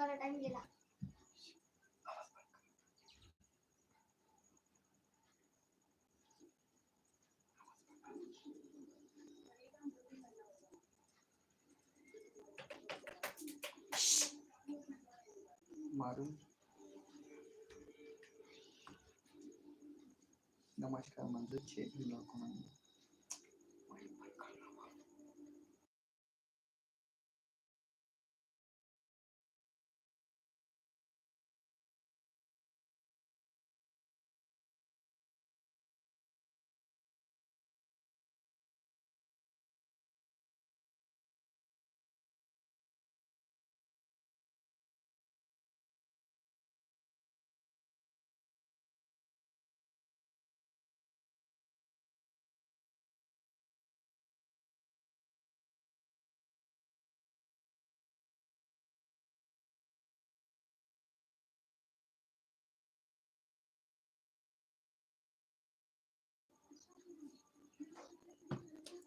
आज बरा टाइम गेला मारून नमस्कार म्हणजे चेक नको म्हणजे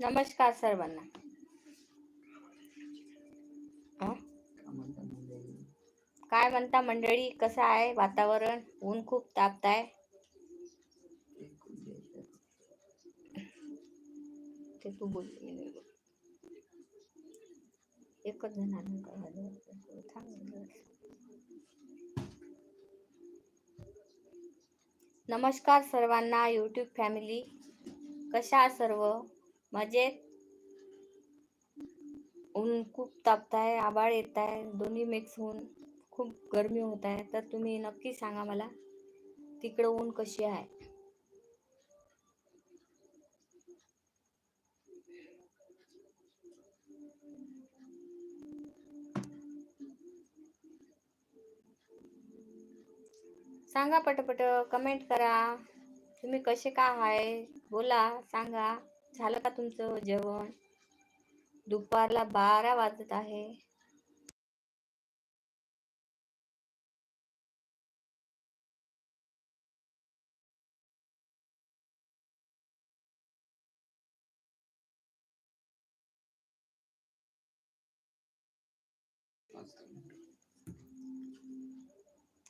नमस्कार सर्वांना. काय म्हणता मंडळी? कसं आहे वातावरण? ऊन खूप तापत आहे ते तू बोल एकच जण नमस्कार सर्वांना यूट्यूब फॅमिली कशा सर्व? मजेत ऊन खूप तापत आहे आभाळ येत आहे दोन्ही मिक्स होऊन खूप गरमी होत आहे तर तुम्ही नक्की सांगा मला तिकडं ऊन कशी आहे? सांगा पटपट कमेंट करा. तुम्ही कसे का आहे? बोला सांगा. झालं का तुमचं जेवण? दुपारला बारा वाजत आहे.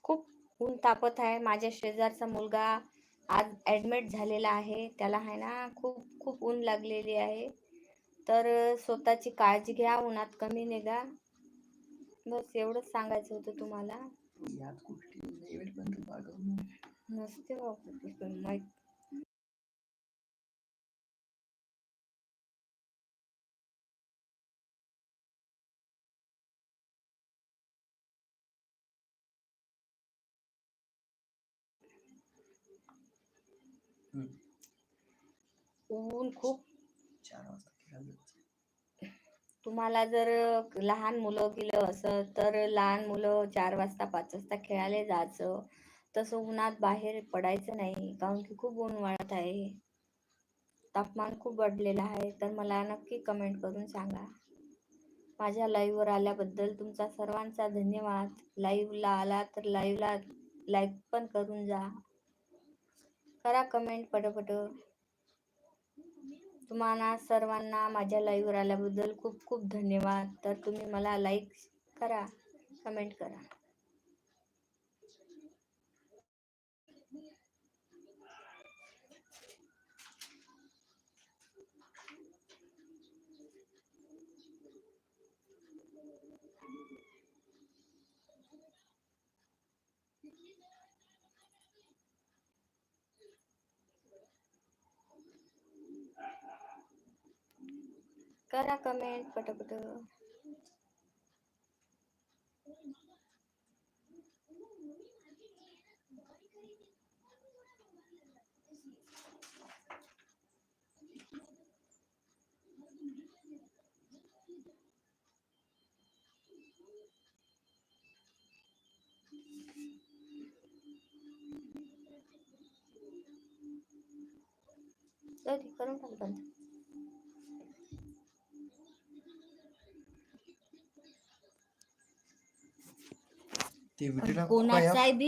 खूप ऊन तापत आहे. माझ्या शेजारचा मुलगा आज ॲडमिट झालेला आहे. त्याला आहे ना खूप खूप ऊन लागलेली आहे. तर स्वतःची काळजी घ्या उन्हात कमी निघा. बस एवढंच सांगायचं होतं तुम्हाला. नसते ऊन खूप. चार वाजता. तुम्हाला जर लहान मुलं गेलं असं तर लहान मुलं चार वाजता पाच वाजता खेळायला जायचं. तसं उन्हात बाहेर पडायचं नाही कारण की खूप ऊन वाढत आहे. तापमान खूप वाढलेलं आहे तर मला नक्की कमेंट करून सांगा. माझ्या लाईव्हवर आल्याबद्दल तुमचा सर्वांचा धन्यवाद. लाईव्हला आला तर लाईव्हला लाईक पण करून जा. करा कमेंट पटपट. तुम्हाला सर्वांना माझ्या लाईव्हवर आल्याबद्दल खूप खूप धन्यवाद. तर तुम्ही मला लाईक करा कमेंट करा. करा कमेंट पटपट जाऊ दे, करून टाक बंद ते व्हिडिओला कोणाचा आहे बी